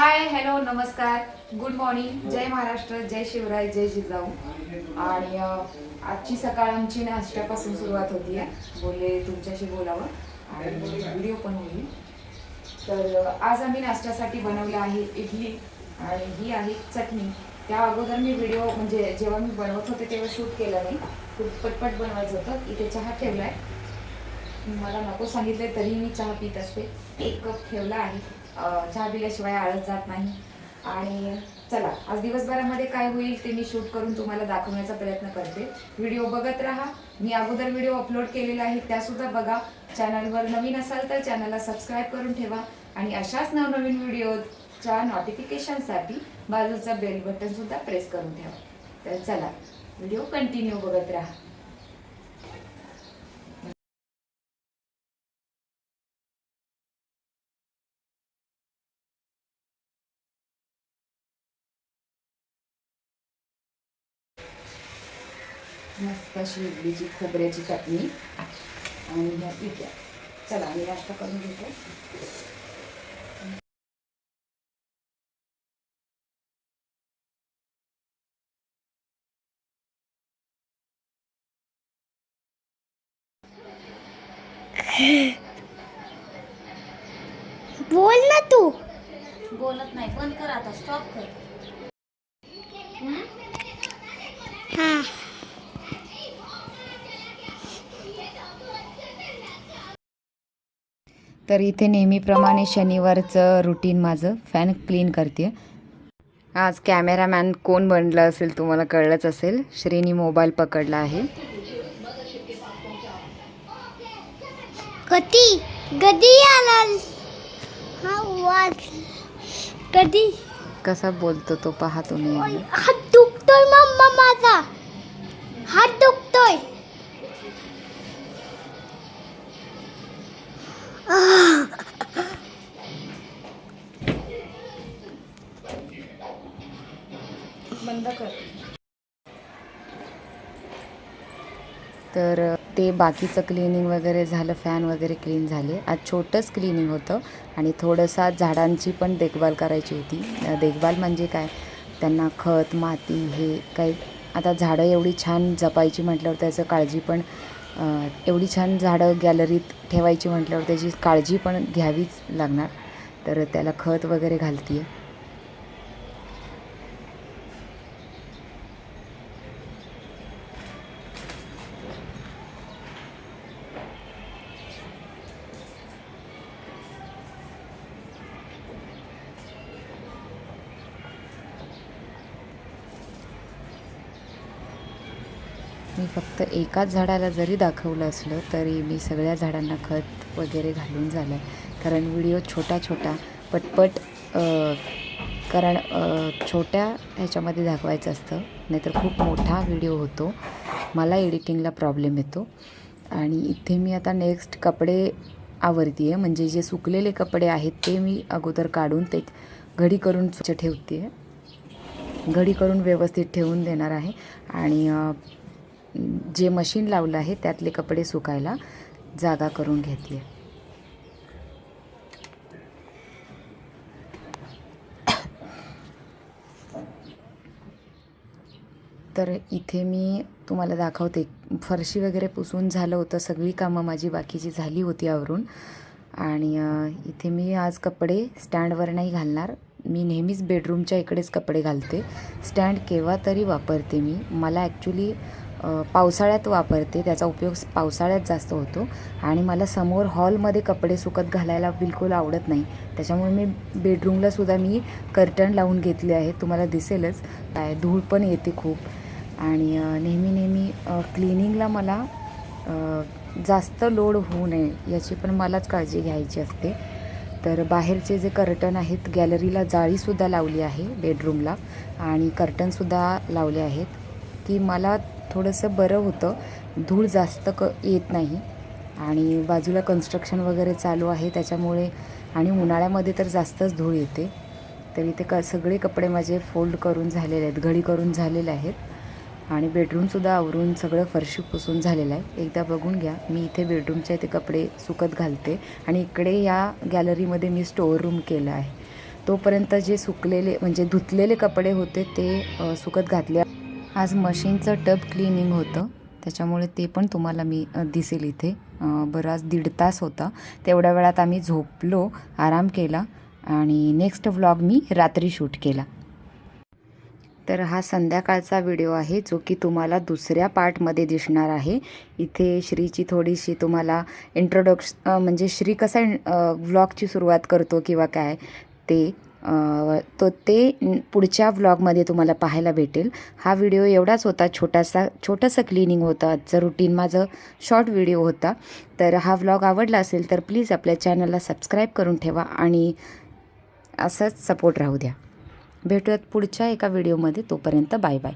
हाय hello नमस्कार. Good morning जय महाराष्ट्र जय शिवराय जय जिजाऊ. आणि आजची सकाळ आमची नाश्त्यापासून सुरुवात होती आहे. बोलले तुमच्याशी बोलावं आणि व्हिडिओ पण होईल. तर आज आम्ही नाश्त्यासाठी बनवलं आहे इडली आणि ही आहे चटणी. त्या अगोदर मी व्हिडिओ म्हणजे जेव्हा मी बनवत होते तेव्हा शूट केलं नाही. खूप पटपट बनवायचं होतं. इथे चहा ठेवला आहे मला नको सांगितले तरी मी चहा पित असते. एक कप ठेवला आहे. चहा पिल्याशिवाय आळस जात नाही. आणि चला आज दिवसभरामध्ये काय होईल ते मी शूट करून तुम्हाला दाखवण्याचा प्रयत्न करते. व्हिडिओ बघत राहा. मी अगोदर व्हिडिओ अपलोड केलेला आहे त्यासुद्धा बघा. चॅनलवर नवीन असाल तर चॅनलला सबस्क्राईब करून ठेवा. आणि अशाच नवनवीन व्हिडिओच्या नोटिफिकेशनसाठी बाजूचा बेल बटनसुद्धा प्रेस करून ठेवा. तर चला व्हिडिओ कंटिन्यू बघत राहा. मस्त अशी इडलीची खोबऱ्याची चटणी आणि ह्या इडल्या. चला मी नाश्ता करून घेतो. बोल ना तू. बोलत नाही. बंद कर आता. स्टॉप कर. हा. तर इथे नेहमीप्रमाणे शनिवारचं रुटीन माझं. फॅन क्लीन करते. आज कॅमेरामॅन कोण बनलं असेल तुम्हाला कळलंच असेल. श्रेणी मोबाईल पकडला आहे. कधी? कधी आला हा वाज. कधी? कसा बोलतो तो पहा तुम्ही. बंद कर. तर ते बाकीचं क्लिनिंग वगैरे झालं फॅन वगैरे क्लीन झाले. आज छोटंच क्लिनिंग होतं आणि थोडंसं आज झाडांची पण देखभाल करायची होती. देखभाल म्हणजे काय? त्यांना खत माती हे काही आता झाडं एवढी छान जपायची म्हटल्यावर त्याचं काळजी पण एवढी छान झाडं गॅलरीत ठेवायची म्हटल्यावर त्याची काळजी पण घ्यावीच लागणार. तर त्याला खत वगैरे घालते आहे मी फक्त एकाच झाडाला जरी दाखवलं असलं तरी मी सगळ्या झाडांना खत वगैरे घालून झालं. आहे कारण व्हिडिओ छोटा छोटा पटपट कारण छोट्या ह्याच्यामध्ये दाखवायचं असतं. नाहीतर खूप मोठा व्हिडिओ होतो. मला एडिटिंगला प्रॉब्लेम येतो. आणि इथे मी आता नेक्स्ट कपडे आवरती आहे म्हणजे जे सुकलेले कपडे आहेत ते मी अगोदर काढून ते घडी करून स्वच्छ ठेवते आहे घडी करून व्यवस्थित ठेवून देणार आहे. आणि जे मशीन लावलं आहे त्यातले कपडे सुकायला जागा करून घेतली तर इथे मी तुम्हाला दाखवते. फरशी वगैरे पुसून झालं होतं सगळी कामं माझी बाकीची झाली होती आवरून. आणि इथे मी आज कपडे स्टँडवर नाही घालणार. मी नेहमीच बेडरूमच्या इकडेच कपडे घालते. स्टँड केव्हा तरी वापरते मी. मला ॲक्च्युली पावसाळ्यात वापरते. त्याचा उपयोग पावसाळ्यात जास्त होतो. आणि मला समोर हॉलमध्ये कपडे सुकत घालायला बिलकुल आवडत नाही. त्याच्यामुळे मी बेडरूमला सुद्धा मी कर्टन लावून घेतले आहे तुम्हाला दिसेलच. काय धूळ पण येते खूप. आणि नेहमी नेहमी क्लिनिंगला मला जास्त लोड होऊ नये याची पण मलाच काळजी घ्यायची असते. तर बाहेरचे जे कर्टन आहेत गॅलरीला जाळीसुद्धा लावली आहे बेडरूमला. आणि कर्टनसुद्धा लावले आहेत. की मला थोडंसं बरं होतं. धूळ जास्त क येत नाही. आणि बाजूला कन्स्ट्रक्शन वगैरे चालू आहे त्याच्यामुळे आणि उन्हाळ्यामध्ये तर जास्तच धूळ येते. तर इथे क सगळे कपडे माझे फोल्ड करून झालेले आहेत घडी करून झालेले आहेत. आणि बेडरूमसुद्धा आवरून सगळं फरशी पुसून झालेलं आहे. एकदा बघून घ्या मी इथे बेडरूमच्या इथे कपडे सुकत घालते आणि इकडे या गॅलरीमध्ये मी स्टोअर रूम केलं आहे. तोपर्यंत जे सुकलेले म्हणजे धुतलेले कपडे होते ते सुकत घातले आज मशीनचं टब क्लिनिंग होतं. त्याच्यामुळे ते पण तुम्हाला मी दिसेल इथे. बराच दीड तास होता. तेवढ्या वेळात आम्ही झोपलो आराम केला आणि नेक्स्ट व्लॉग मी रात्री शूट केला. तर हा संध्याकाळचा व्हिडिओ आहे जो की तुम्हाला दुसऱ्या पार्टमध्ये दिसणार आहे. इथे श्रीची थोडीशी तुम्हाला इंट्रोडक्श म्हणजे श्री कसा व्लॉगची सुरुवात करतो किंवा काय ते तो ते पुढच्या व्लॉगमध्ये तुम्हाला पाहायला भेटेल. हा व्हिडिओ एवढाच होता छोटासा छोटंसं क्लिनिंग होतं. आजचं रुटीन माझं शॉर्ट व्हिडिओ होता. तर हा व्लॉग आवडला असेल तर प्लीज आपल्या चॅनलला सबस्क्राईब करून ठेवा आणि असंच सपोर्ट राहू द्या. भेटूयात पुढच्या एका व्हिडिओमध्ये तोपर्यंत बाय बाय